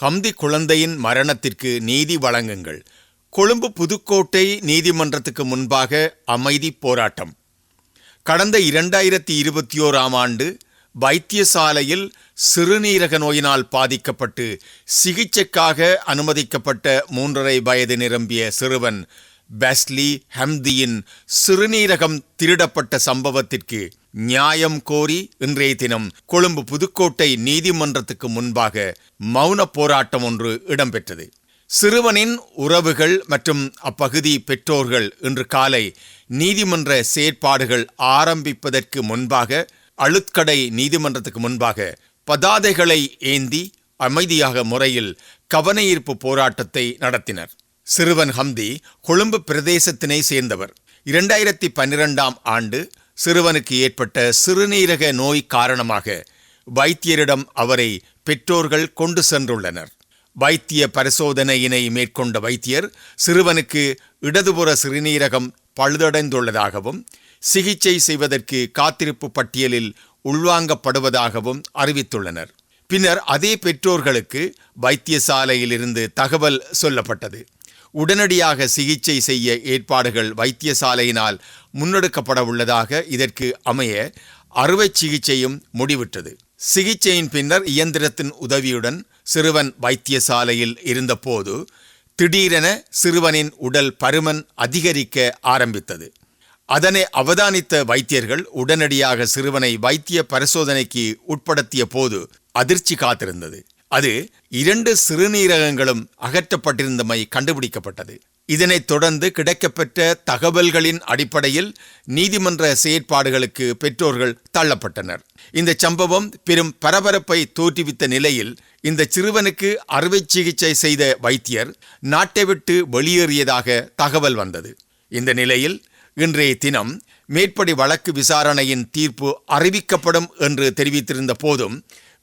ஹம்தி குழந்தையின் மரணத்திற்கு நீதி வழங்குங்கள். கொழும்பு புதுக்கோட்டை நீதிமன்றத்துக்கு முன்பாக அமைதி போராட்டம். கடந்த இரண்டாயிரத்தி இருபத்தி ஓராம் ஆண்டு வைத்தியசாலையில் சிறுநீரக நோயினால் பாதிக்கப்பட்டு சிகிச்சைக்காக அனுமதிக்கப்பட்ட மூன்றரை வயது நிரம்பிய சிறுவன் பெஸ்லி ஹம்தியின் சிறுநீரகம் திருடப்பட்ட சம்பவத்திற்கு நியாயம் கோரி இன்றைய தினம் கொழும்பு புதுக்கோட்டை நீதிமன்றத்துக்கு முன்பாக மௌன போராட்டம் ஒன்று இடம்பெற்றது. சிறுவனின் உறவுகள் மற்றும் அப்பகுதி பெற்றோர்கள் இன்று காலை நீதிமன்ற செயற்பாடுகள் ஆரம்பிப்பதற்கு முன்பாக அழுத்கடை நீதிமன்றத்துக்கு முன்பாக பதாதைகளை ஏந்தி அமைதியாக முறையில் கவனஈர்ப்பு போராட்டத்தை நடத்தினர். சிறுவன் ஹம்தி கொழும்பு பிரதேசத்தினை சேர்ந்தவர். இரண்டாயிரத்தி பன்னிரெண்டாம் ஆண்டு சிறுவனுக்கு ஏற்பட்ட சிறுநீரக நோய் காரணமாக வைத்தியரிடம் அவரை பெற்றோர்கள் கொண்டு சென்றுள்ளனர். வைத்திய பரிசோதனையினை மேற்கொண்ட வைத்தியர் சிறுவனுக்கு இடதுபுற சிறுநீரகம் பழுதடைந்துள்ளதாகவும் சிகிச்சை செய்வதற்கு காத்திருப்பு பட்டியலில் உள்வாங்கப்படுவதாகவும் அறிவித்துள்ளனர். பின்னர் அதே பெற்றோர்களுக்கு வைத்தியசாலையிலிருந்து தகவல் சொல்லப்பட்டது. உடனடியாக சிகிச்சை செய்ய ஏற்பாடுகள் வைத்தியசாலையினால் முன்னெடுக்கப்பட உள்ளதாக இதற்கு அமைய அறுவை சிகிச்சையும் முடிவிட்டது சிகிச்சையின் பின்னர் இயந்திரத்தின் உதவியுடன் சிறுவன் வைத்தியசாலையில் இருந்தபோது திடீரென சிறுவனின் உடல் பருமன் அதிகரிக்க ஆரம்பித்தது. அதனை அவதானித்த வைத்தியர்கள் உடனடியாக சிறுவனை வைத்திய பரிசோதனைக்கு உட்படுத்திய போது அதிர்ச்சி காத்திருந்தது. அது இரண்டு சிறுநீரகங்களும் அகற்றப்பட்டிருந்தமை கண்டுபிடிக்கப்பட்டது. இதனைத் தொடர்ந்து கிடைக்கப்பெற்ற தகவல்களின் அடிப்படையில் நீதிமன்ற செயற்பாடுகளுக்கு பெற்றோர்கள் தள்ளப்பட்டனர். இந்த சம்பவம் பெரும் பரபரப்பை தோற்றுவித்த நிலையில் இந்த சிறுவனுக்கு அறுவை சிகிச்சை செய்த வைத்தியர் நாட்டை விட்டு வெளியேறியதாக தகவல் வந்தது. இந்த நிலையில் இன்றைய தினம் மேற்படி வழக்கு விசாரணையின் தீர்ப்பு அறிவிக்கப்படும் என்று தெரிவித்திருந்த போதும்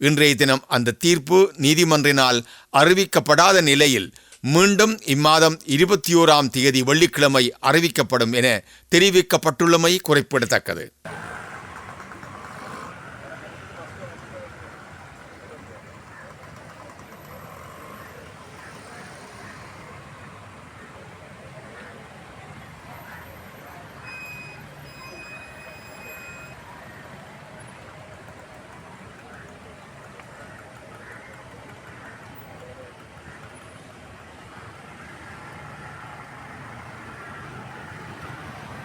இன்றைய தினம் அந்த தீர்ப்பு நீதிமன்றினால் அறிவிக்கப்படாத நிலையில் மீண்டும் இம்மாதம் இருபத்தி ஓராம் தேதி வெள்ளிக்கிழமை அறிவிக்கப்படும் என தெரிவிக்கப்பட்டுள்ளமை குறிப்பிடத்தக்கது.